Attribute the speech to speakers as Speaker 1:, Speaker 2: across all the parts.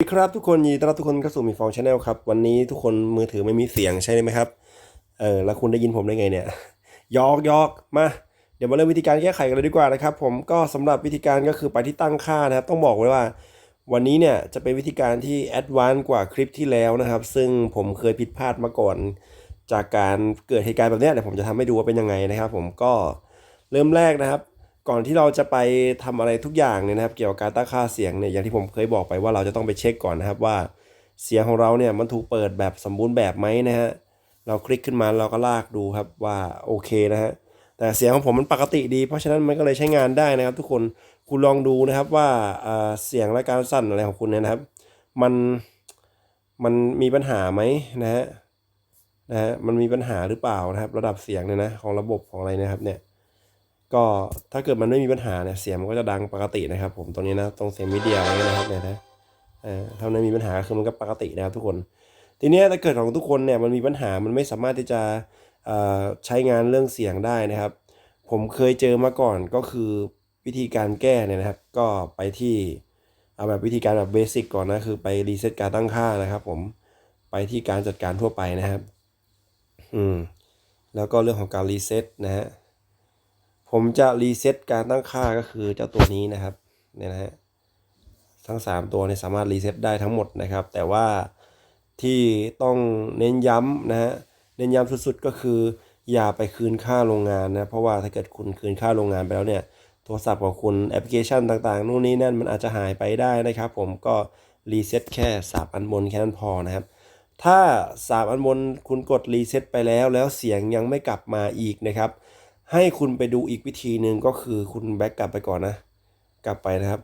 Speaker 1: สวัสดีครับทุกคนยินดีต้อนรับทุกคนเข้าสู่มีฟองชาแนลครับ วันนี้ทุกคนมือถือไม่มีเสียงใช่ไหมครับ เออแล้วคุณได้ยินผมได้ไงเนี่ยยอกยอกมา เดี๋ยวมาเริ่มวิธีการแก้ไขกันเลยดีกว่านะครับ ผมก็สำหรับวิธีการก็คือไปที่ตั้งค่านะครับ ต้องบอกไว้ว่า วันนี้เนี่ยจะเป็นวิธีการที่แอดวานซ์กว่าคลิปที่แล้วนะครับ ซึ่งผมเคยผิดพลาดมาก่อน จากการเกิดเหตุการณ์แบบนี้เดี๋ยวผมจะทำให้ดูว่าเป็นยังไงนะครับ ผมก็เริ่มแรกนะครับ ก่อนที่เราจะไปทำอะไรทุกอย่างเนี่ยนะครับ เกี่ยวกับการตั้งค่าเสียงเนี่ยอย่างที่ผมเคยบอกไปว่าเราจะต้องไปเช็คก่อนนะครับว่าเสียงของเราเนี่ยมันถูกเปิดแบบสมบูรณ์แบบไหมนะฮะเราคลิกขึ้นมาเราก็ลากดูครับว่าโอเคนะฮะแต่เสียงของผมมันปกติดี เพราะฉะนั้นมันก็เลยใช้งานได้นะครับ ทุกคนคุณลองดูนะครับว่าอ่าเสียงและการสั่นอะไรของคุณเนี่ยนะครับ มันมันมีปัญหาไหมนะฮะนะฮะมันมีปัญหาหรือเปล่านะครับ ระดับเสียงเนี่ยนะของระบบของอะไรนะครับเนี่ย ก็ถ้าเกิดมันไม่มีปัญหาเนี่ยเสียงมันก็จะดังปกตินะครับ ผมตรงนี้นะตรงเสียงมีเดียอะไรเงี้ยนะครับเนี่ยนะเออถ้ามันไม่มีปัญหาคือมันก็ปกตินะครับทุกคน ทีเนี้ยถ้าเกิดของทุกคนเนี่ยมันมีปัญหามันไม่สามารถที่จะใช้งานเรื่องเสียงได้นะครับ ผมเคยเจอมาก่อนก็คือวิธีการแก้เนี่ยนะครับ ก็ไปที่เอาแบบวิธีการแบบเบสิกก่อนนะคือไปรีเซ็ตการตั้งค่านะครับ ผมไปที่การจัดการทั่วไปนะครับ อืมแล้วก็เรื่องของการรีเซ็ตนะฮะ ผมจะรีเซ็ตการตั้งค่าก็คือเจ้าตัวนี้นะครับเนี่ยนะฮะทั้ง 3 ตัวเนี่ยสามารถรีเซ็ตได้ทั้งหมดนะครับ แต่ว่าที่ต้องเน้นย้ำนะฮะเน้นย้ำสุดๆก็คือ อย่าไปคืนค่าโรงงานนะเพราะว่าถ้าเกิดคุณคืนค่าโรงงานไปแล้วเนี่ยโทรศัพท์ของคุณแอปพลิเคชันต่างๆนู่นนี่นั่นมันอาจจะหายไปได้นะครับ ผมก็รีเซ็ตแค่3อันบนแค่นั้นพอนะครับ ถ้า3อันบนคุณกดรีเซ็ตไปแล้ว แล้วเสียงยังไม่กลับมาอีกนะครับ ให้คุณไปดูอีกวิธีหนึ่งก็คือคุณแบ็กกลับไปก่อนนะ กลับไปนะครับ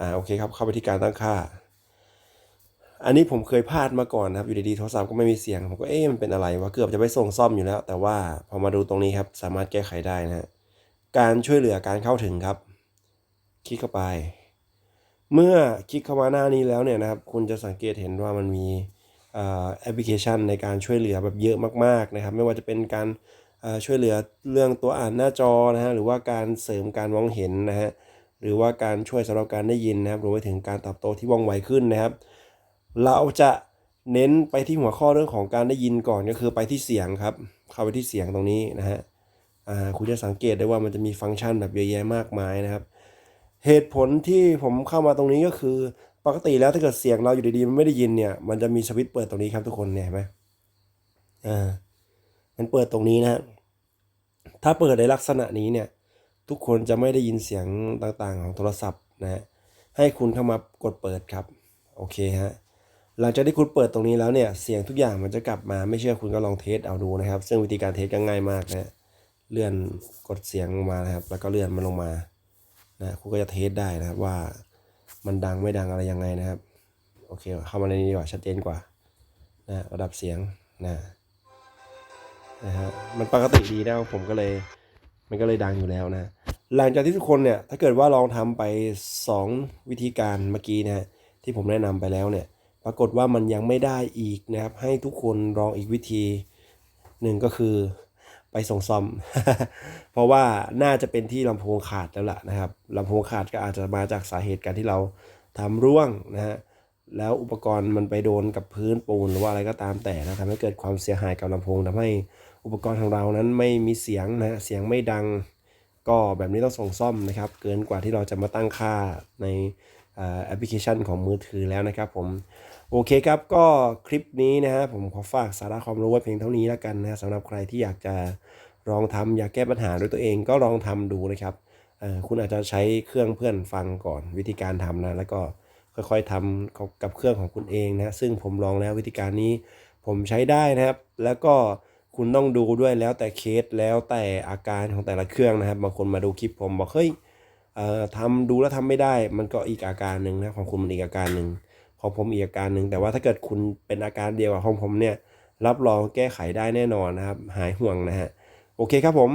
Speaker 1: อ่าโอเคครับเข้าไปที่การตั้งค่า อันนี้ผมเคยพลาดมาก่อนนะครับ อยู่ดีๆโทรศัพท์ก็ไม่มีเสียง ผมก็เอ๊ะมันเป็นอะไรวะเกือบจะไปส่งซ่อมอยู่แล้ว แต่ว่าพอมาดูตรงนี้ครับ สามารถแก้ไขได้นะฮะการช่วยเหลือการเข้าถึงครับ คลิกเข้าไป เมื่อคลิกเข้ามาหน้านี้แล้วเนี่ยนะครับ คุณจะสังเกตเห็นว่ามันมีแอปพลิเคชันในการช่วยเหลือแบบเยอะมากๆนะครับ ไม่ว่าจะเป็นการ ช่วยเหลือเรื่องตัวอ่านหน้าจอนะฮะหรือว่าการเสริมการมองเห็นนะฮะหรือว่าการช่วยสำหรับการได้ยินนะครับรวมไปถึงการตอบโต้ที่ว่องไวขึ้นนะครับ เราจะเน้นไปที่หัวข้อเรื่องของการได้ยินก่อนก็คือไปที่เสียงครับ เข้าไปที่เสียงตรงนี้นะฮะอ่าคุณจะสังเกตได้ว่ามันจะมีฟังก์ชันแบบเยอะแยะมากมายนะครับ เหตุผลที่ผมเข้ามาตรงนี้ก็คือ ปกติแล้วถ้าเกิดเสียงเราอยู่ดีๆมันไม่ได้ยินเนี่ยมันจะมีสวิตช์เปิดตรงนี้ครับทุกคนเนี่ยเห็นไหมอ่ามันเปิดตรงนี้นะฮะ ถ้าเปิดในลักษณะนี้เนี่ย ทุกคนจะไม่ได้ยินเสียงต่างๆ ของโทรศัพท์นะฮะให้คุณเข้ามากดเปิดครับ โอเคฮะหลังจากที่คุณเปิดตรงนี้แล้วเนี่ย เสียงทุกอย่างมันจะกลับมาไม่เชื่อคุณก็ลองเทสเอาดูนะครับ ซึ่งวิธีการเทสก็ง่ายมากนะฮะเลื่อนกดเสียงลงมานะครับ แล้วก็เลื่อนมันลงมานะคุณก็จะเทสได้นะครับว่ามันดังไม่ดังอะไรยังไงนะครับ โอเคเข้ามาในนี้ดีกว่าชัดเจนกว่านะระดับเสียงนะ นะฮะมันปกติดีนะผมก็เลย มันก็เลยดังอยู่แล้วนะ หลังจากที่ทุกคนเนี่ยถ้าเกิดว่าลองทำไป 2 วิธีการเมื่อกี้นะที่ผมแนะนำไปแล้วเนี่ย ปรากฏว่ามันยังไม่ได้อีกนะครับ ให้ทุกคนลองอีกวิธีหนึ่งก็คือไปส่งซ่อม เพราะว่าน่าจะเป็นที่ลำโพงขาดแล้วล่ะนะครับลำโพงขาดก็อาจจะมาจากสาเหตุการที่เราทำร่วงนะฮะ แล้วอุปกรณ์มันไปโดนกับพื้นปูนหรือว่าอะไรก็ตามแต่นะทำให้เกิดความเสียหายกับลำโพงทำให้อุปกรณ์ของเรานั้นไม่มีเสียงนะเสียงไม่ดัง ก็แบบนี้ต้องส่งซ่อมนะครับ เกินกว่าที่เราจะมาตั้งค่าในแอปพลิเคชันของมือถือแล้วนะครับผมโอเคครับก็คลิปนี้นะฮะผมขอฝากสาระความรู้ไว้เพียงเท่านี้แล้วกันนะสำหรับใครที่อยากจะลองทำอยากแก้ปัญหาด้วยตัวเองก็ลองทำดูนะครับคุณอาจจะใช้เครื่องเพื่อนฟังก่อนวิธีการทำนะแล้วก็ ค่อยๆทำกับเครื่องของคุณเองนะซึ่งผมลองแล้ววิธีการนี้ ผมใช้ได้นะครับ แล้วก็คุณต้องดูด้วยแล้วแต่เคสแล้วแต่อาการของแต่ละเครื่องนะครับบางคนมาดูคลิปผมบอกเฮ้ยทำดูแล้วทำไม่ได้ มันก็อีกอาการหนึ่งนะของคุณมันอีกอาการหนึ่งของผมอีกอาการหนึ่งแต่ว่าถ้าเกิดคุณเป็นอาการเดียวกับของผมเนี่ยรับรองแก้ไขได้แน่นอนนะครับ หายห่วงนะฮะโอเคครับผม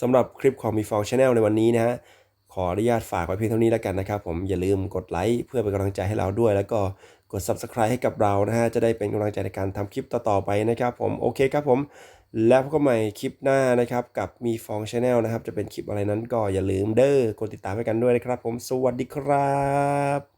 Speaker 1: สำหรับคลิปของมีฟองชาแนลในวันนี้นะฮะ ขออนุญาตฝากไว้เพียงเท่านี้แล้วกันนะครับผมอย่าลืมกดไลค์เพื่อเป็นกำลังใจให้เราด้วย แล้วก็กด Subscribe ให้กับเรานะฮะจะได้เป็นกำลังใจในการทำคลิปต่อๆไปนะครับผมโอเคครับผม แล้วพบกันใหม่คลิปหน้านะครับกับมีฟองชาแนลนะครับจะเป็นคลิปอะไรนั้นก็อย่าลืมเด้อกดติดตามให้กันด้วยนะครับผมสวัสดีครับ